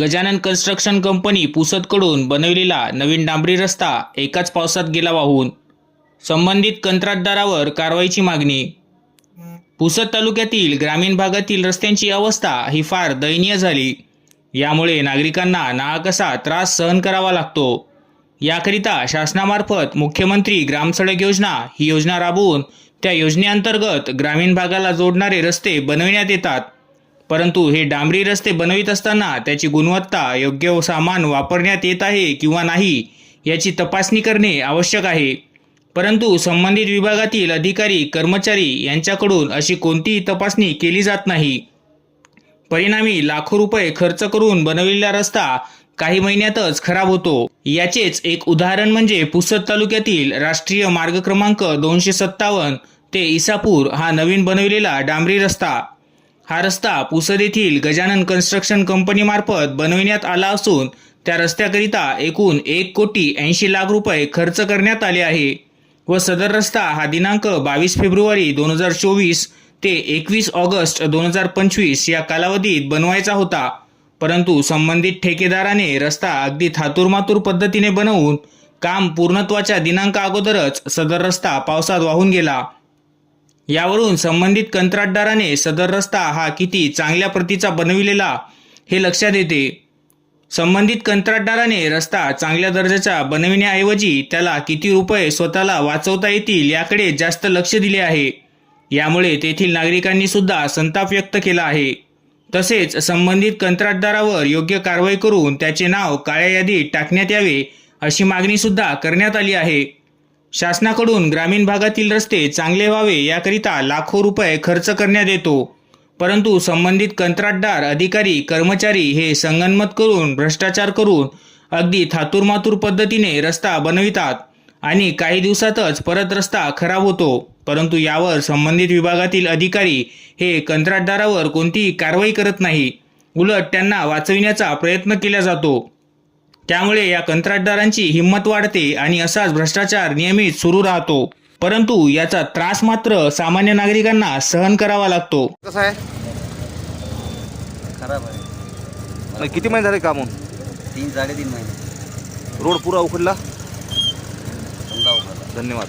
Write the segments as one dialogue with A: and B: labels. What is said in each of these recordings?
A: Gajanan construction company पुसदकडून बनविलेला नवीन डांबरी रस्ता एकाच पावसात गेला वाहून. संबंधित कंत्राटदारावर कारवाईची मागणी. पुसद तालुक्यातील ग्रामीण भागातील रस्त्यांची अवस्था ही फार दयनीय झाली. यामुळे नागरिकांना नाहकसा त्रास सहन करावा लागतो. याकरिता शासनामार्फत मुख्यमंत्री ग्रामसडक योजना ही योजना राबवून त्या योजनेअंतर्गत ग्रामीण भागाला जोडणारे रस्ते बनविण्यात येतात. परंतु हे डांबरी रस्ते बनवित असताना त्याची गुणवत्ता योग्य सामान वापरण्यात येत आहे किंवा नाही याची तपासणी करणे आवश्यक आहे. परंतु संबंधित विभागातील अधिकारी कर्मचारी यांच्याकडून अशी कोणतीही तपासणी केली जात नाही. परिणामी लाखो रुपये खर्च करून बनवलेला रस्ता काही महिन्यातच खराब होतो. याचेच एक उदाहरण म्हणजे पुसद तालुक्यातील राष्ट्रीय मार्ग क्रमांक दोनशे सत्तावन्न ते इसापूर हा नवीन बनविलेला डांबरी रस्ता. हा रस्ता पुसद येथील गजानन कन्स्ट्रक्शन कंपनीमार्फत बनविण्यात आला असून त्या रस्त्याकरिता एकूण एक कोटी ऐंशी लाख रुपये खर्च करण्यात आले आहे व सदर रस्ता हा दिनांक बावीस फेब्रुवारी दोन हजार चोवीस ते एकवीस ऑगस्ट दोन हजार पंचवीस या कालावधीत बनवायचा होता. परंतु संबंधित ठेकेदाराने रस्ता अगदी थातुरमातुर पद्धतीने बनवून काम पूर्णत्वाच्या दिनांका अगोदरच सदर रस्ता पावसात वाहून गेला. यावरून संबंधित कंत्राटदाराने सदर रस्ता हा किती चांगल्या प्रतीचा बनविलेला हे लक्षात येते. संबंधित कंत्राटदाराने रस्ता चांगल्या दर्जाचा बनविण्याऐवजी त्याला किती रुपये स्वतःला वाचवता येतील याकडे जास्त लक्ष दिले आहे. यामुळे तेथील नागरिकांनी सुद्धा संताप व्यक्त केला आहे. तसेच संबंधित कंत्राटदारावर योग्य कारवाई करून त्याचे नाव काळ्या यादीत टाकण्यात यावे अशी मागणी सुद्धा करण्यात आली आहे. शासनाकडून ग्रामीण भागातील रस्ते चांगले व्हावे याकरिता लाखो रुपये खर्च करण्यात येतो. परंतु संबंधित कंत्राटदार अधिकारी कर्मचारी हे संगनमत करून भ्रष्टाचार करून अगदी थातुरमातूर पद्धतीने रस्ता बनवितात आणि काही दिवसातच परत रस्ता खराब होतो. परंतु यावर संबंधित विभागातील अधिकारी हे कंत्राटदारावर कोणतीही कारवाई करत नाही. उलट त्यांना वाचविण्याचा प्रयत्न केला जातो. त्यामुळे या कंत्राटदारांची हिंमत वाढते आणि असाच भ्रष्टाचार नियमित सुरू राहतो. परंतु याचा त्रास मात्र सामान्य नागरिकांना सहन करावा लागतो.
B: कसं आहे?
C: खराब आहे.
B: आणि किती महिने झाले काम होऊन
C: तीन साडेतीन महिने.
B: रोड पुरा उखडला?
C: समजा
B: धन्यवाद.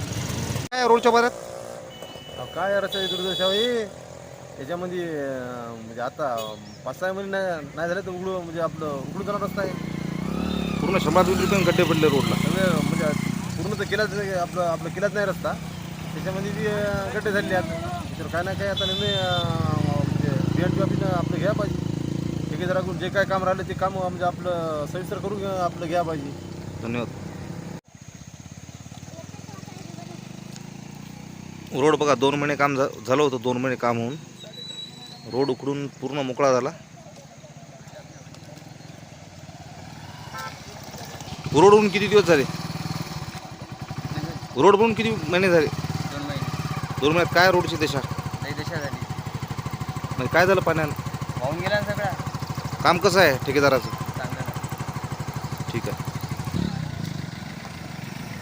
B: काय रोडच्या बऱ्यात
D: अहो, काय रस्त्याची दुर्दशा होई त्याच्यामध्ये अं, म्हणजे आता पाच सहा महिने नाही नाही झाले तर उघडू म्हणजे आपलं उघडून जाणार रस्ता आहे.
B: पूर्ण शंभर दोन रुपये गड्डे पडले रोडला.
D: सगळे म्हणजे पूर्ण तर केलाच नाही, आपलं आपलं केलाच नाही रस्ता. त्याच्यामध्ये ती गड्डे झालेले आहेत त्याच्यावर काय ना काय आता नेहमी म्हणजे बी एन टी ऑफिसनं आपलं घ्या पाहिजे. ठेकेदाराकडून जे काय काम राहिलं ते काम म्हणजे आपलं सविस्तर करून आपलं घ्या पाहिजे.
B: धन्यवाद. रोड बघा दोन महिने काम झा झालं होतं दोन महिने काम होऊन. रोड उकडून पूर्ण मोकळा झाला. रोड होऊन किती दिवस झाले? रोड बनून किती महिने झाले?
C: दोन महिने.
B: दोन महिन्यात काय रोडची दिशा?
C: लई दशा झाली.
B: म्हणजे काय झालं पाण्यानं?
C: वाहून गेला ना सगळा.
B: काम कसं आहे ठेकेदाराचं?
C: चांगलं नाही.
B: ठीक आहे.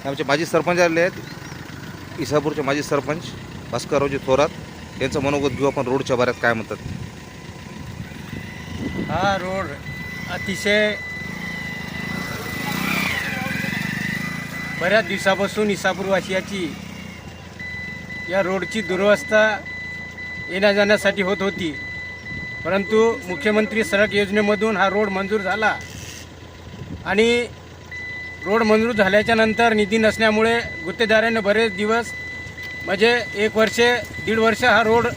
B: आमचे माजी सरपंच आलेले आहेत. इसापूरचे माजी सरपंच भास्कररावजी थोरात यांचं मनोगत घेऊ आपण रोडच्या बाऱ्यात काय म्हणतात.
E: हा रोड अतिशय बऱ्याच दिवसापासून इसापूरवासियाची या रोडची दुरवस्था येण्या जाण्यासाठी होत होती. परंतु मुख्यमंत्री सडक योजनेमधून हा रोड मंजूर झाला आणि रोड मंजूर झाल्याच्यानंतर निधी नसल्यामुळे गुत्तेदाराने बरेच दिवस म्हणजे एक वर्षे दीड वर्ष हा रोड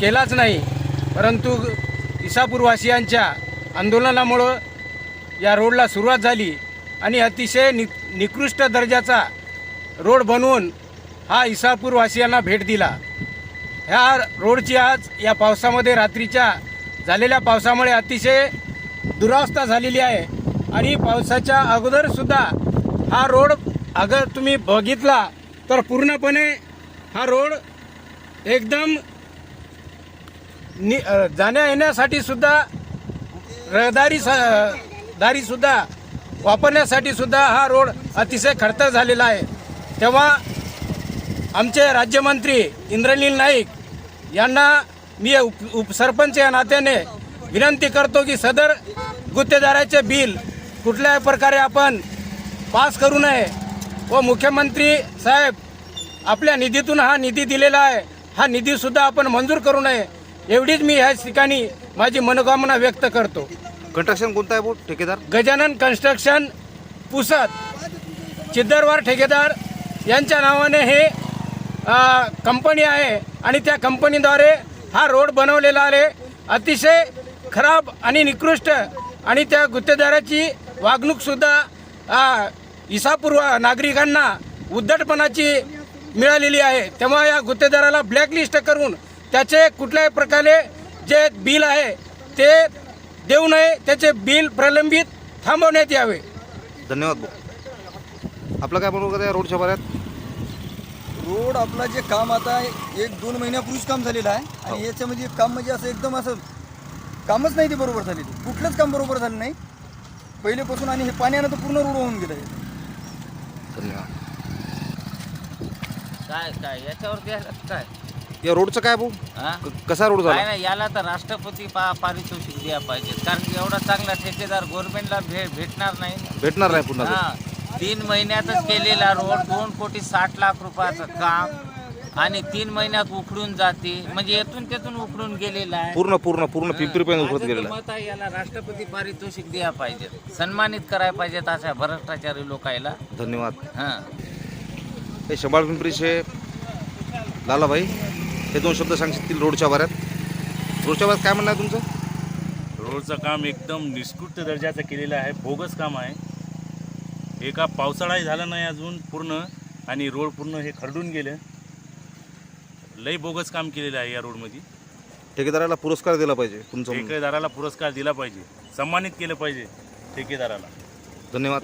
E: केलाच नाही. परंतु इसापूरवासियांच्या आंदोलनामुळं या रोडला सुरुवात झाली. आणि अतिशय नि निकृष्ट दर्जाचा रोड बनवून हा इसापूरवासियांना भेट दिला. ह्या रोडची आज या पावसामध्ये रात्रीच्या झालेल्या पावसामुळे अतिशय दुरावस्था झालेली आहे. आणि पावसाच्या अगोदरसुद्धा हा रोड अगर तुम्ही बघितला तर पूर्णपणे हा रोड एकदम नि जाण्यायेण्यासाठीसुद्धा जाण्या येण्यासाठी सुद्धा रहदारी स- दारीसुद्धा वापरण्यासाठी सुद्धा हा रोड अतिशय खडतर झालेला आहे. तेव्हा आमचे राज्यमंत्री इंद्रनील नाईक यांना मी उप उपसरपंच या नात्याने विनंती करतो की सदर गुत्तेदाराचे बिल कुठल्याही प्रकारे आपण पास करू नये व मुख्यमंत्री साहेब आपल्या निधीतून हा निधी दिलेला आहे. हा निधीसुद्धा आपण मंजूर करू नये. एवढीच मी ह्या ठिकाणी माझी मनोकामना व्यक्त करतो.
B: कंस्ट्रक्शन कोणता आहे ठेकेदार?
E: गजानन कन्स्ट्रक्शन पुसद. चिद्दरवार ठेकेदार. यांच्या नावाने हे कंपनी आहे आणि त्या कंपनीद्वारे हा रोड बनवलेला आहे. अतिशय खराब आणि निकृष्ट आणि त्या गुत्तेदाराची वागणूकसुद्धा इसापूर्व नागरिकांना उद्धटपणाची मिळालेली आहे. तेव्हा या गुत्तेदाराला ब्लॅकलिस्ट करून त्याचे कुठल्याही प्रकारे जे बिल आहे ते देऊ नये त्याचे बिल प्रलंबित थांबवण्यात यावे.
B: धन्यवाद भाऊ. आपलं काय म्हणू का या रोडच्या बाऱ्यात
F: रोड आपला जे काम आता एक दोन महिन्यापूर्वीच काम झालेलं आहे. आणि याच्यामध्ये काम म्हणजे असं एकदम असं कामच नाही ते बरोबर झालेलं कुठलंच काम बरोबर झालं नाही. पहिलेपासून आणि हे पाण्यानं तर पूर्ण रोड होऊन गेलं आहे.
B: धन्यवाद.
C: काय काय? याच्यावर काय?
B: या रोडचं काय भाऊ?
C: हा?
B: क- कसा रोड
C: काय
B: झाला
C: नाही याला तर राष्ट्रपती पा पारितोषिक द्या पाहिजे कारण की एवढा चांगला ठेकेदार गव्हर्नमेंटला भे भेटणार नाही. ना.
B: भेटणार नाही पुन्हा तो.
C: हा तीन महिन्यातच केलेला रोड दोन कोटी साठ लाख रुपयाचं काम आणि तीन महिन्यात उखडून जाते. म्हणजे येथून तेथून उखडून गेलेला आहे.
B: पूर्ण पूर्ण पूर्ण पिंपरी पर्यंत उकळत
C: माझं तर
B: गेलेला.
C: मत आहे याला राष्ट्रपती पारितोषिक द्या पाहिजे सन्मानित करायला पाहिजेत अशा भ्रष्टाचारी लोकायला.
B: धन्यवाद.
C: हा.
B: हे शंभाळ पिंपरीचे लालाभाई हे दोन शब्द सांगतील रोडच्या बाऱ्यात रोडच्या बाऱ्यात काय म्हणणं आहे तुमचं?
G: रोडचं काम एकदम निष्कृष्ट दर्जाचं केलेलं आहे. बोगस काम आहे. एका पावसाळाही झाला नाही अजून पूर्ण आणि रोड पूर्ण हे खरडून गेलं. लई बोगस काम केलेलं आहे या रोडमध्ये.
B: ठेकेदाराला पुरस्कार दिला पाहिजे तुमचं.
G: ठेकेदाराला पुरस्कार दिला पाहिजे. सन्मानित केलं पाहिजे ठेकेदाराला.
B: धन्यवाद.